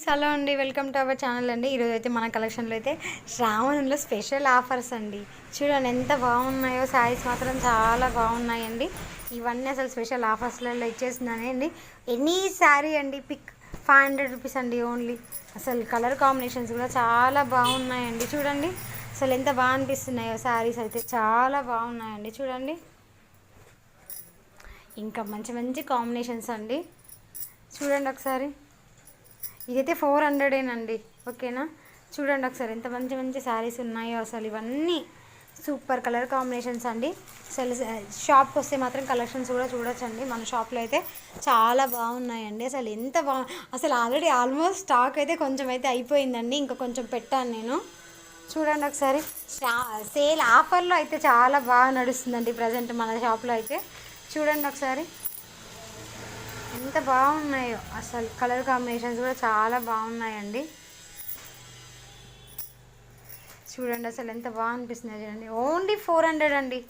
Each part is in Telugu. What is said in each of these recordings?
ఫ్రెండ్స్ హలో అండి. వెల్కమ్ టు అవర్ ఛానల్ అండి. ఈరోజు అయితే మన కలెక్షన్లో అయితే శ్రావణంలో స్పెషల్ ఆఫర్స్ అండి. చూడండి ఎంత బాగున్నాయో. శారీస్ మాత్రం చాలా బాగున్నాయండి. ఇవన్నీ అసలు స్పెషల్ ఆఫర్స్లలో ఇచ్చేస్తున్నానండి ఎనీ శారీ అండి? పిక్ ఫైవ్ హండ్రెడ్ రూపీస్ అండి ఓన్లీ అసలు కలర్ కాంబినేషన్స్ కూడా చాలా బాగున్నాయండి. చూడండి. అసలు ఎంత బాగా అనిపిస్తున్నాయో శారీస్ అయితే. చాలా బాగున్నాయండి. చూడండి. ఇంకా మంచి మంచి కాంబినేషన్స్ అండి. చూడండి ఒకసారి. ఇదైతే ఫోర్ హండ్రెడేనండి ఓకేనా? చూడండి ఒకసారి ఎంత మంచి మంచి శారీస్ ఉన్నాయో అసలు ఇవన్నీ. సూపర్ కలర్ కాంబినేషన్స్ అండి. అసలు షాప్కి వస్తే మాత్రం కలెక్షన్స్ కూడా చూడొచ్చండి. మన షాప్లో అయితే చాలా బాగున్నాయండి. అసలు ఎంత బా అసలు ఆల్రెడీ ఆల్మోస్ట్ స్టాక్ అయితే కొంచెం అయితే అయిపోయిందండి. ఇంకా కొంచెం పెట్టాను నేను. చూడండి ఒకసారి. సేల్ ఆఫర్లో అయితే చాలా బాగా నడుస్తుందండి ప్రజెంట్ మన షాప్లో అయితే. చూడండి ఒకసారి. ఎంత బాగున్నాయో. అసలు కలర్ కాంబినేషన్స్ కూడా చాలా బాగున్నాయండి. చూడండి అసలు ఎంత బాగా అనిపిస్తున్నాయి చూడండి. ఓన్లీ ఫోర్ హండ్రెడ్ అండి.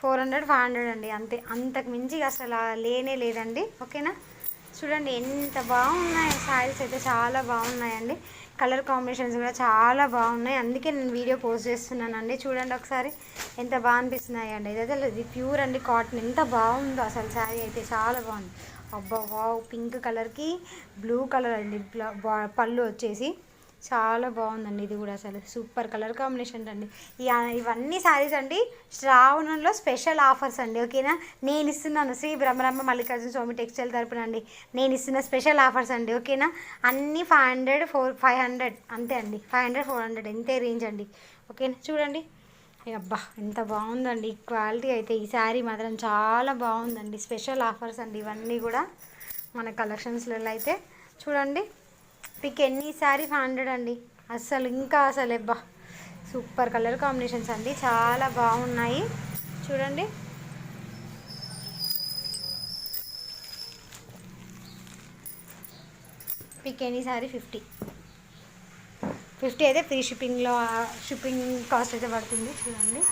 ఫోర్ హండ్రెడ్ ఫైవ్ హండ్రెడ్ అండి అంతే. అంతకు మించి అసలు లేనే లేదండి. ఓకేనా? చూడండి ఎంత బాగున్నాయి. శారీస్ అయితే చాలా బాగున్నాయండి. కలర్ కాంబినేషన్స్ కూడా చాలా బాగున్నాయి. అందుకే నేను వీడియో పోస్ట్ చేస్తున్నానండి. చూడండి ఒకసారి ఎంత బాగా అనిపిస్తున్నాయి అండి ఇదైతే ఇది ప్యూర్ అండి కాటన్ ఎంత బాగుందో అసలు శారీ అయితే. చాలా బాగుంది. అబ్బా వావ్ పింక్ కలర్కి బ్లూ కలర్ అండి. పళ్ళు వచ్చేసి. చాలా బాగుందండి ఇది కూడా అసలు. సూపర్ కలర్ కాంబినేషన్ అండి. ఇవన్నీ శారీస్ అండి శ్రావణంలో స్పెషల్ ఆఫర్స్ అండి ఓకేనా? నేను ఇస్తున్నాను. శ్రీ బ్రహ్మరమ్మ మల్లికార్జున స్వామి టెక్స్టైల్ తరపున అండి. నేను ఇస్తున్న స్పెషల్ ఆఫర్స్ అండి ఓకేనా? అన్నీ five hundred four five hundred అంతే అండి. ఫైవ్ హండ్రెడ్ ఫోర్ హండ్రెడ్ ఇంతే రేంజ్ అండి. ఓకేనా? చూడండి. అబ్బా ఎంత బాగుందండి. క్వాలిటీ అయితే ఈ శారీ మాత్రం చాలా బాగుందండి. స్పెషల్ ఆఫర్స్ అండి ఇవన్నీ కూడా మన కలెక్షన్స్లలో అయితే. చూడండి పిక్ ఎన్ని శారీ ఫైవ్ హండ్రెడ్ అండి. అస్సలు ఇంకా అసలు అబ్బా సూపర్ కలర్ కాంబినేషన్స్ అండి. చాలా బాగున్నాయి. చూడండి. Pick any sari? Fifty. Fifty అయితే ఫ్రీ షిప్పింగ్లో షిప్పింగ్ కాస్ట్ అయితే పడుతుంది చూడండి.